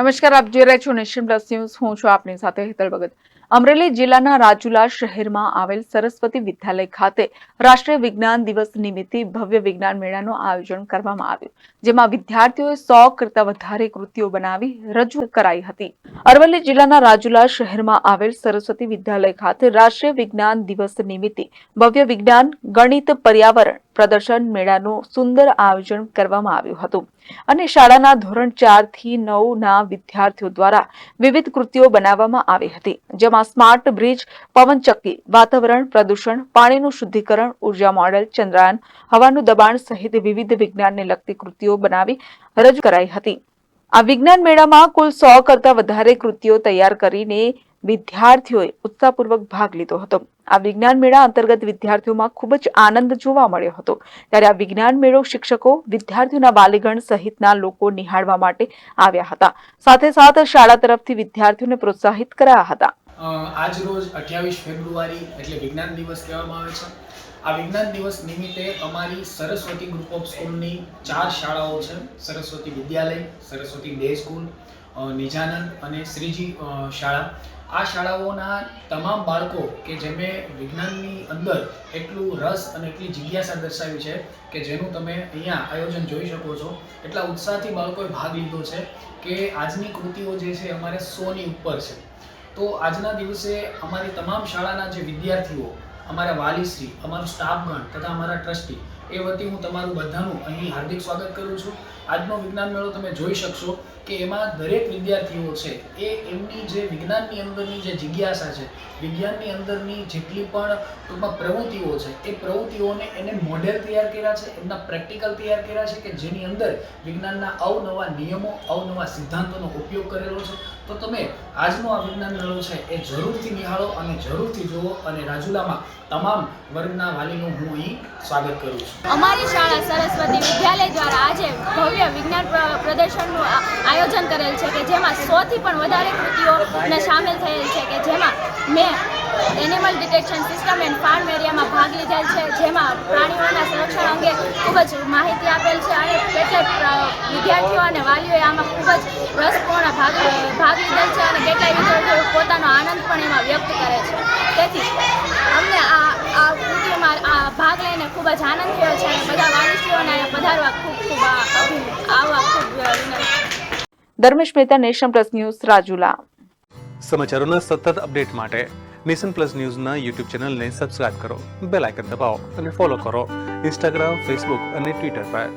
નમસ્કાર, આપ જોઈ રહ્યા છો નેશન પ્લસ ન્યૂઝ. હું છું આપની સાથે હેતલ ભગત. અમરેલી જિલ્લાના રાજુલા શહેરમાં આવેલ સરસ્વતી વિદ્યાલય ખાતે રાષ્ટ્રીય વિજ્ઞાન દિવસ નિમિત્તે ભવ્ય વિજ્ઞાન મેળાનું આયોજન કરવામાં આવ્યું, જેમાં વિદ્યાર્થીઓએ સો કરતા વધારે કૃતિઓ બનાવી રજૂ કરાઈ હતી. અરવલ્લી જિલ્લાના રાજુલા શહેરમાં આવેલ સરસ્વતી વિદ્યાલય ખાતે રાષ્ટ્રીય વિજ્ઞાન દિવસ નિમિત્તે ભવ્ય વિજ્ઞાન ગણિત પર્યાવરણ પ્રદર્શન મેળાનું સુંદર આયોજન કરવામાં આવ્યું હતું. અને શાળાના ધોરણ ચારથી નવ ના વિદ્યાર્થીઓ દ્વારા વિવિધ કૃતિઓ બનાવવામાં આવી હતી. જેમાં સ્માર્ટ બ્રિજ પવનચક્કી વાતાવરણ પ્રદૂષણ, પાણીનું શુદ્ધિકરણ, ઊર્જા મોડેલ, ચંદ્રયાન, હવાનું દબાણ સહિત વિવિધ વિજ્ઞાનને લગતી કૃતિઓ બનાવી રજૂ કરાઈ હતી. આ વિજ્ઞાન મેળામાં કુલ સો કરતા વધારે કૃતિઓ તૈયાર કરીને વિદ્યાર્થીઓએ ઉત્સાહપૂર્વક ભાગ લીધો હતો. આ વિજ્ઞાન મેળા અંતર્ગત વિદ્યાર્થીઓમાં ખૂબ જ આનંદ જોવા મળ્યો હતો. ત્યારે આ વિજ્ઞાન મેળો શિક્ષકો, વિદ્યાર્થીઓના વાલીગણ સહિતના લોકો નિહાળવા માટે આવ્યા હતા. સાથે સાથે શાળા તરફથી વિદ્યાર્થીઓને પ્રોત્સાહિત કરાયા હતા. આજ રોજ અઠ્યાવીસ ફેબ્રુઆરી એટલે વિજ્ઞાન દિવસ કહેવામાં આવે છે. આ વિજ્ઞાન દિવસ નિમિત્તે અમારી સરસ્વતી ગ્રુપ ઓફ સ્કૂલની ચાર શાળાઓ છે. સરસ્વતી વિદ્યાલય, સરસ્વતી ડે સ્કૂલ નિજાનંદ અને શ્રીજી શાળા. આ શાળાઓના તમામ બાળકો કે જેમણે વિજ્ઞાનની અંદર એટલું રસ અને એટલી જિજ્ઞાસા દર્શાવી છે કે જેનું તમે અહીંયા આયોજન જોઈ શકો છો, એટલા ઉત્સાહથી બાળકોએ ભાગ લીધો છે કે આજની કૃતિઓ જે છે અમારે સોની ઉપર છે. તો આજના દિવસે અમારી તમામ શાળાના જે વિદ્યાર્થીઓ અમારા વાલીશ્રી, અમારું સ્ટાફગણ તથા અમારા ટ્રસ્ટી એ વતી હું તમારું બધાનું અહીં હાર્દિક સ્વાગત કરું છું. આજનો વિજ્ઞાન મેળો તમે જોઈ શકશો કે એમાં દરેક વિદ્યાર્થીઓ છે, એ એમની જે વિજ્ઞાનની અંદરની જે જિજ્ઞાસા છે, વિજ્ઞાનની અંદરની જેટલી પણ ટૂંકમાં પ્રવૃત્તિઓ છે, એ પ્રવૃત્તિઓને એને મોડેલ તૈયાર કર્યા છે, એમના પ્રેક્ટિકલ તૈયાર કર્યા છે કે જેની અંદર વિજ્ઞાનના અવનવા નિયમો, અવનવા સિદ્ધાંતોનો ઉપયોગ કરેલો છે. તો તમે આજનો આ વિજ્ઞાન છે એ જરૂરથી નિહાળો અને જરૂરથી જુઓ અને રાજુલામાં તમામ વર્ગના વાલીનું હું અહીં સ્વાગત કરું છું. અમારી શાળા સરસ્વતી વિદ્યાલય દ્વારા આજે ભવ્ય વિજ્ઞાન પ્રદર્શનનું આયોજન કરેલ છે કે જેમાં સોથી પણ વધારે કૃતિઓને સામેલ થયેલ છે કે જેમાં મેં animal detection system and farm એરિયામાં ભાગ લીધેલ છે, જેમાં પ્રાણીઓના સંરક્ષણ અંગે ખૂબ જ માહિતી આપેલ છે અને કેટલાક વિદ્યાર્થીઓ અને વાલીઓએ આમાં ખૂબ જ રસપૂર્ણ ભાગ ભાગ લીધેલ છે અને કેટલાય વિદ્યાર્થીઓ પોતાનો આનંદ પણ એમાં વ્યક્ત કરે છે. તેથી અમને આ આ કૃતિમાં આ ભાગ લઈને ખૂબ જ આનંદ થયો છે અને બધા વાલીશ્રીઓને અહીંયા પધારવા ખૂબ ખૂબ આવવા ખૂબ Dharmesh Mehta nation plus news Rajula. સમાચારોના સતત અપડેટ માટે નેશન પ્લસ ન્યૂઝના યુટ્યુબ ચેનલને સબસ્ક્રાઇબ કરો બેલ આઇકન દબાવો અને ફોલો કરો. ઇન્સ્ટાગ્રામ ફેસબુક અને ટ્વિટર પર.